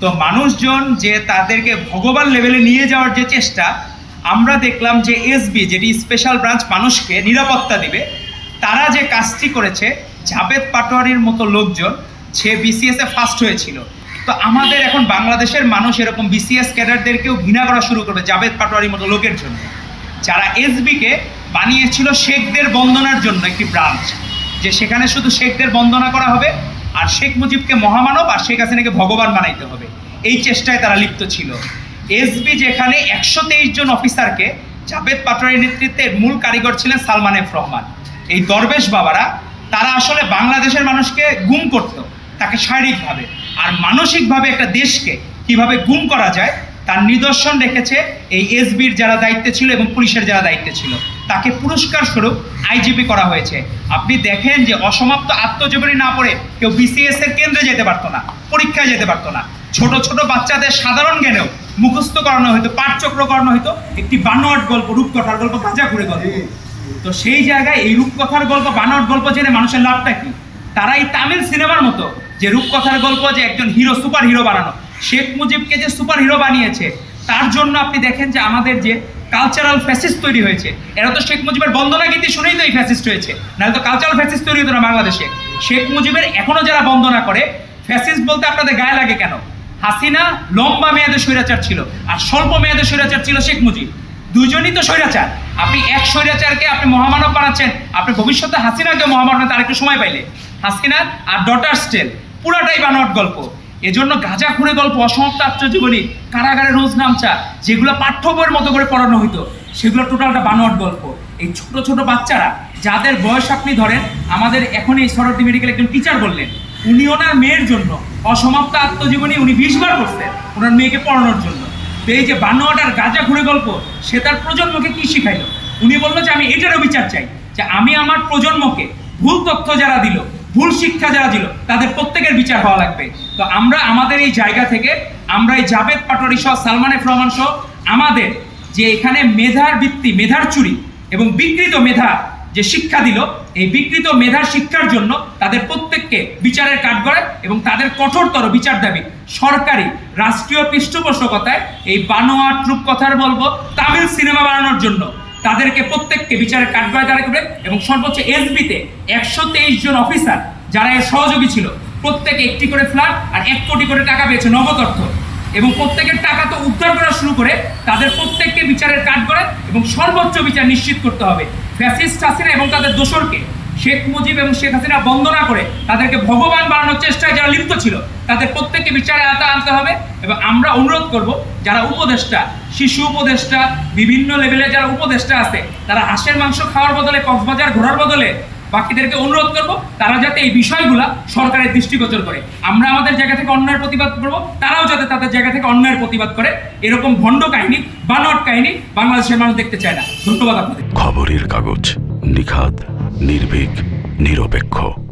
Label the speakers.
Speaker 1: তো মানুষজন যে তাদেরকে ভগবান লেভেলে নিয়ে যাওয়ার যে চেষ্টা, আমরা দেখলাম যে এসবি যেটি স্পেশাল ব্রাঞ্চ মানুষকে নিরাপত্তা দিবে, তারা যে কাজটি করেছে জাভেদ পাটোয়ারির মতো লোকজন, সে বিসিএসে ফার্স্ট হয়েছিল। তো আমাদের এখন বাংলাদেশের মানুষ এরকম বিসিএস ক্যাডারদেরকেও ঘৃণা করা শুরু করবে জাভেদ পাটোয়ারির মতো লোকের জন্য। যারা এসবিকে বানিয়েছিল শেখদের বন্দনার জন্য একটি ব্রাঞ্চ যে সেখানে শুধু শেখদের বন্দনা করা হবে আর শেখ মুজিবকে মহামানব আর শেখ হাসিনাকে ভগবান বানাইতে হবে। এই চেষ্টায় তারা লিপ্ত ছিল। এসবি যেখানে একশো তেইশ জন অফিসারকে জাভেদ পাটোয়ারির নেতৃত্বে মূল কারিগর ছিলেন সালমান এফ রহমান। এই দরবেশ বাবারা, তারা আসলে বাংলাদেশের মানুষকে গুম করত, তাকে শারীরিকভাবে। আর মানসিকভাবে একটা দেশকে কীভাবে গুম করা যায়, তার নিদর্শন রেখেছে এই এসবির যারা দায়িত্বে ছিল এবং পুলিশের যারা দায়িত্বে ছিল। তাকে পুরস্কার স্বরূপ আইজিপি করা হয়েছে। আপনি দেখেন যে অসমাপ্ত আত্মজীবনী না পড়ে কেউ বিসিএস এর কেন্দ্রে যেতে পারতো না, পরীক্ষায় যেতে পারতো না। ছোট ছোট বাচ্চাদের সাধারণ জ্ঞানেও মুখস্থ করানো হতো পাঠচক্র করানো হতো একটি বানোয়াট গল্প, রূপকথার গল্প, গাঁজা করে গল্প। তো সেই জায়গায় এই রূপকথার গল্প, বানোয়াট গল্প জেনে মানুষের লাভটা কি? তারা এই তামিল সিনেমার মতো যে রূপকথার গল্প যে একজন হিরো সুপার হিরো বানানো। শেখ মুজিবকে যে সুপার হিরো বানিয়েছে, তার জন্য আপনি দেখেন যে আমাদের যে কালচারাল ফ্যাসিস্ট তৈরি হয়েছে। এরা তো শেখ মুজিবের বন্দনা গীতি শুনেই তো এই ফ্যাসিস্ট হয়েছে। নাহলে তো কালচারাল ফ্যাসিস্ট তৈরি হতো না বাংলাদেশে। শেখ মুজিবের এখনও যারা বন্দনা করে ফ্যাসিস্ট বলতে আপনাদের গায়ে লাগে কেন? হাসিনা লম্বা মেয়াদে স্বৈরাচার ছিল আর স্বল্প মেয়াদে স্বৈরাচার ছিল শেখ মুজিব। দুজনই তো স্বৈরাচার। আপনি এক স্বৈরাচারকে আপনি মহামানব বানাচ্ছেন, আপনি ভবিষ্যতে হাসিনাকে মহামানব তার একটু সময় পাইলে। হাসিনা আর ডটার স্টেল পুরাটাই বানোয়াট গল্প। এজন্য গাঁজা খুঁড়ে গল্প, অসমাপ্ত আত্মজীবনী কারাগারে রোজ নামচা, যেগুলো পাঠ্য বইয়ের মতো করে পড়ানো হইতো, সেগুলো টোটালটা বানোয়াট গল্প। এই ছোট ছোট বাচ্চারা, যাদের বয়স আপনি ধরেন, আমাদের এখন এই সরস্বতী মেডিকেল একজন টিচার বললেন উনি ওনার মেয়ের জন্য, অসমাপ্ত আত্মজীবনী উনি বিশ বার করছেন ওনার মেয়েকে পড়ানোর জন্য। তো এই যে বানোয়াট আর গাঁজা ঘুরে গল্প, সে তার প্রজন্মকে কি শিখাইল? উনি বলল যে, আমি এটারও বিচার চাই, যে আমি আমার প্রজন্মকে ভুল তথ্য যারা দিল ভুল শিক্ষা যারা দিল, তাদের প্রত্যেকের বিচার হওয়া লাগবে। তো আমরা আমাদের এই জায়গা থেকে, আমরা এই জাভেদ পাটোয়ারি সহ, সালমান এফ রহমান সহ, আমাদের যে এখানে মেধার ভিত্তি, মেধার চুরি এবং বিকৃত মেধা যে শিক্ষা দিল, এই বিকৃত মেধার শিক্ষার জন্য তাদের প্রত্যেককে বিচারের কাঠগড়ায় এবং তাদের কঠোরতর বিচার দাবি সরকারি রাষ্ট্রীয় পৃষ্ঠপোষকতায় এই বানোয়া ট্রুপ কথার বলব, তামিল সিনেমা বানানোর জন্য। তাদেরকে প্রত্যেককে বিচারের কাঠগড়ায় দাঁড়া করবে এবং সর্বোচ্চ এসবিতে একশো তেইশ জন অফিসার যারা এর সহযোগী ছিল, প্রত্যেকে একটি করে ফ্ল্যাট আর এক কোটি করে টাকা পেয়েছে নগদ অর্থ। এবং প্রত্যেকের টাকা তো উদ্ধার করা শুরু করে তাদের প্রত্যেককে বিচারের কাঠ করে এবং সর্বোচ্চ বিচার নিশ্চিত করতে হবে। ফ্যাসিস্ট হাসিনা এবং তাদের দোসরকে শেখ মুজিব এবং শেখ হাসিনা বন্দনা করে তাদেরকে ভগবান বানানোর চেষ্টায় যারা লিপ্ত ছিল, তাদের প্রত্যেককে বিচারে আতা আনতে হবে। এবং আমরা অনুরোধ করব, যারা উপদেষ্টা, শিশু উপদেষ্টা, বিভিন্ন লেভেলে যারা উপদেষ্টা আছে, তারা হাঁসের মাংস খাওয়ার বদলে, কক্সবাজার ঘোরার বদলে বাকিদেরকে অনুরোধ করব, তারা যাতে এই বিষয়গুলা সরকারের দৃষ্টিগোচর করে। আমরা আমাদের জায়গা থেকে অন্যায়ের প্রতিবাদ করব, তারাও যাতে তাদের জায়গা থেকে অন্যায়ের প্রতিবাদ করে। এরকম ভণ্ড কাহিনী, বানোয়াট কাহিনী বাংলাদেশের মানুষ দেখতে চায় না। ধন্যবাদ আপনাদের।
Speaker 2: খবরের কাগজ নিখাদ নির্ভীক নিরপেক্ষ।